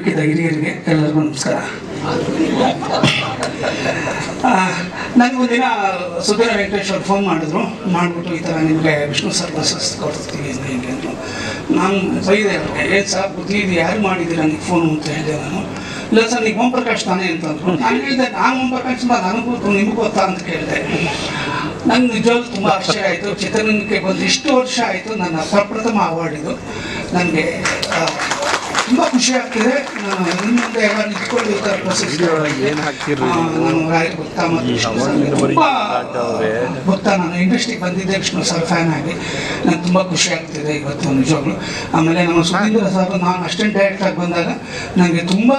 ವೇದಿಕೆದ ಹಿರಿಯರಿಗೆ ಎಲ್ಲರಿಗೂ ನಮಸ್ಕಾರ. ನನಗೊಂದಿನ ಸುಧೀರ ವೆಂಕಟೇಶ್ವರ್ ಫೋನ್ ಮಾಡಿದ್ರು. ಮಾಡಿಬಿಟ್ಟು ಈ ಥರ ನಿಮಗೆ ವಿಷ್ಣು ಸರ್ ಪ್ರಶಸ್ತಿ ಕೊಡ್ತೀವಿ ಅಂತ ಹೇಗೆ ಅಂದರು. ನಾನು ಬೈದೆ ಅವ್ರಿಗೆ ಏನು ಸರ್ ಬುದ್ಧಿ ಇದು ಯಾರು ಮಾಡಿದ್ದೀರಾ ನನಗೆ ಫೋನು ಅಂತ ಹೇಳಿದೆ ನಾನು. ಇಲ್ಲ ಸರ್ ನೀವು ಓಂ ಪ್ರಕಾಶ್ ತಾನೇ ಅಂತಂದ್ರು ನಾನು ಹೇಳಿದೆ, ನಾನು ಓಂ ಪ್ರಕಾಶ್ ನನಗೂ ನಿಮಗೂ ಗೊತ್ತಾ? ಅಂತ ಕೇಳಿದೆ. ನಂಗೆ ನಿಜವಾಗ್ಲೂ ತುಂಬ ಆಶ್ಚರ್ಯ ಆಯಿತು. ಚಿತ್ರರಂಗಕ್ಕೆ ಬಂದು ಇಷ್ಟು ವರ್ಷ ಆಯಿತು ನನ್ನ ಪ್ರಪ್ರಥಮ ಅವಾರ್ಡ್ ಇದು. ನನಗೆ ತುಂಬ ಖುಷಿ ಆಗ್ತಿದೆ. ನಾನು ಮುಂದೆ ಎಲ್ಲ ನಿಂತ್ಕೊಂಡು ಈ ಥರ ಪ್ರಶಸ್ತಿ ಏನ್ ನಾನು ನಾನು ಇಂಡಸ್ಟ್ರಿಗೆ ಬಂದಿದ್ದೆ ವಿಷ್ಣು ಸರ್ ಫ್ಯಾನ್ ಆಗಿ. ನಂಗೆ ತುಂಬ ಖುಷಿ ಆಗ್ತಿದೆ ಇವತ್ತು ನಿಜವಾಗ್ಲು. ಆಮೇಲೆ ನಮ್ಮ ಸುಧೀಂದ್ರ ಸರ್ ನಾನು ಅಸಿಸ್ಟೆಂಟ್ ಡೈರೆಕ್ಟರ್ ಬಂದಾಗ ನನಗೆ ತುಂಬ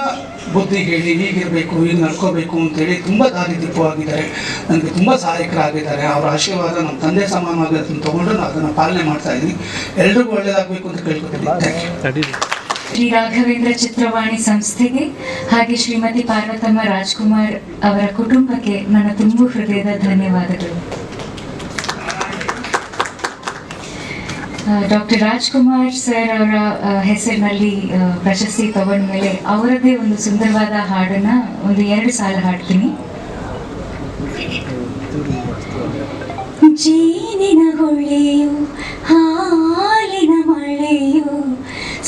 ಬುದ್ಧಿ ಹೇಳಿ ಹೀಗಿರಬೇಕು ಹೀಗೆ ನಡ್ಕೋಬೇಕು ಅಂತೇಳಿ ತುಂಬ ದಾರಿದೀಪವಾಗಿದ್ದಾರೆ ನನಗೆ ತುಂಬ ಸಹಾಯಕರಾಗಿದ್ದಾರೆ. ಅವರ ಆಶೀರ್ವಾದ ನಮ್ಮ ತಂದೆ ಸಮಾನವಾಗಿ ಅದನ್ನು ತೊಗೊಂಡು ನಾನು ಅದನ್ನು ಪಾಲನೆ ಮಾಡ್ತಾ ಇದ್ದೀನಿ. ಎಲ್ರಿಗೂ ಒಳ್ಳೆಯದಾಗಬೇಕು ಅಂತ ಕೇಳ್ಕೊತೀನಿ. ಥ್ಯಾಂಕ್ ಯು ಶ್ರೀ ರಾಘವೇಂದ್ರ ಚಿತ್ರವಾಣಿ ಸಂಸ್ಥೆಗೆ ಹಾಗೆ ಶ್ರೀಮತಿ ಪಾರ್ವತಮ್ಮ ರಾಜ್ಕುಮಾರ್ ಅವರ ಕುಟುಂಬಕ್ಕೆ ನನ್ನ ತುಂಬು ಹೃದಯದ ಧನ್ಯವಾದಗಳು. ಡಾಕ್ಟರ್ ರಾಜ್ಕುಮಾರ್ ಸರ್ ಅವರ ಹೆಸರಿನಲ್ಲಿ ಪ್ರಶಸ್ತಿ ತಗೊಂಡ ಮೇಲೆ ಅವರದೇ ಒಂದು ಸುಂದರವಾದ ಹಾಡನ್ನ ಒಂದು ಎರಡು ಸಾಲ ಹಾಡ್ತೀನಿ. ಜೀನಿನ ಹೊಳೆಯು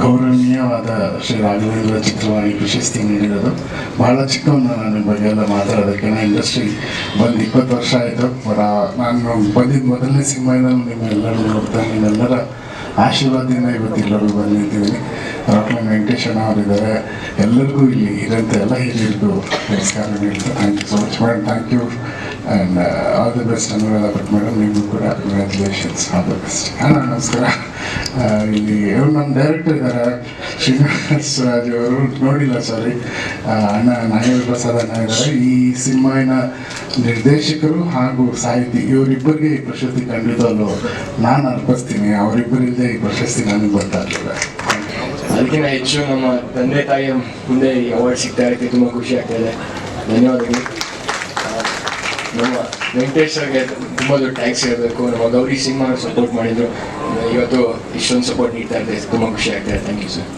ಗೌರವನೀಯವಾದ ಶ್ರೀ ರಾಘವೇಂದ್ರ ಚಿತ್ರವಾಗಿ ಪ್ರಶಸ್ತಿ ನೀಡಿರೋದು. ಬಹಳ ಚಿಕ್ಕವನ್ನ ನಾನು ನಿಮ್ಮ ಬಗ್ಗೆ ಎಲ್ಲ ಮಾತಾಡೋದಕ್ಕೆ. ನಾನು ಇಂಡಸ್ಟ್ರಿ ಬಂದು ಇಪ್ಪತ್ತು ವರ್ಷ ಆಯಿತು. ನಾನು ಬಂದಿದ್ದ ಮೊದಲನೇ ಸಿನಿಮಾದಲ್ಲಿ ನಿಮ್ಮೆಲ್ಲರೂ ನೋಡ್ತಾ ನಿಮ್ಮೆಲ್ಲರ ಆಶೀರ್ವಾದದಿಂದ ಇವತ್ತು ಎಲ್ಲರೂ ಬಂದಿದ್ದೀವಿ. ರಾಕ್ಲೈನ್ ವೆಂಕಟೇಶಣ್ಣ ಅವರಿದ್ದಾರೆ ಎಲ್ಲರಿಗೂ ಇಲ್ಲಿ ಇರೋಂಥ ಎಲ್ಲ ಹಿರಿಯರಿಗೂ ನಮಸ್ಕಾರ thank you so much madam thank you and all the best Anuradha Bhat madam ನಿಮಗೂ ಕೂಡ ಕಂಗ್ರ್ಯಾಚುಲೇಷನ್ಸ್ ಆಲ್ ದಿ ಬೆಸ್ಟ್ ಅಣ್ಣ, ನಮಸ್ಕಾರ. ಇಲ್ಲಿ ಇವರು ನಮ್ಮ ಡೈರೆಕ್ಟರ್ ಇದ್ದಾರೆ ಶ್ರೀನಿವಾಸ್ ರಾಜ್ ಅವರು ನೋಡಿಲ್ಲ ಸಾರಿ ಅಣ್ಣ ನಾಗೇಂದ್ರ ಪ್ರಸಾದ್ ಅಣ್ಣ ಇದ್ದಾರೆ ಈ ಸಿನಿಮಾವಿನ ನಿರ್ದೇಶಕರು ಹಾಗೂ ಸಾಹಿತಿ ಇವರಿಬ್ಬರಿಗೆ ಈ ಪ್ರಶಸ್ತಿ ಕಂಡಿದ್ದಲ್ಲೂ ನಾನು ಅರ್ಪಿಸ್ತೀನಿ. ಅವರಿಬ್ಬರಿಂದೇ ಈ ಪ್ರಶಸ್ತಿ ನನಗೆ ಬರ್ತಾ ಇರಲಿಲ್ಲ ಅದಕ್ಕಿಂತ ಹೆಚ್ಚು ನಮ್ಮ ತಂದೆ ತಾಯಿಯ ಮುಂದೆ ಈ ಅವಾರ್ಡ್ ಸಿಗ್ತಾ ಇರೋಕ್ಕೆ ತುಂಬ ಖುಷಿ ಆಗ್ತಾ ಇದೆ. ಧನ್ಯವಾದಗಳು. ನಮ್ಮ ವೆಂಕಟೇಶ್ ಅವ್ರಿಗೆ ತುಂಬ ದೊಡ್ಡ ಟ್ಯಾಕ್ಸ್ ಇರಬೇಕು ನಮ್ಮ ಗೌರಿ ಸಿನಿಮಾ ಸಪೋರ್ಟ್ ಮಾಡಿದ್ರು. ಇವತ್ತು ಇಷ್ಟೊಂದು ಸಪೋರ್ಟ್ ನೀಡ್ತಾ ಇದ್ದೆ ತುಂಬ ಖುಷಿ ಆಗ್ತಾ ಇದೆ. Thank you sir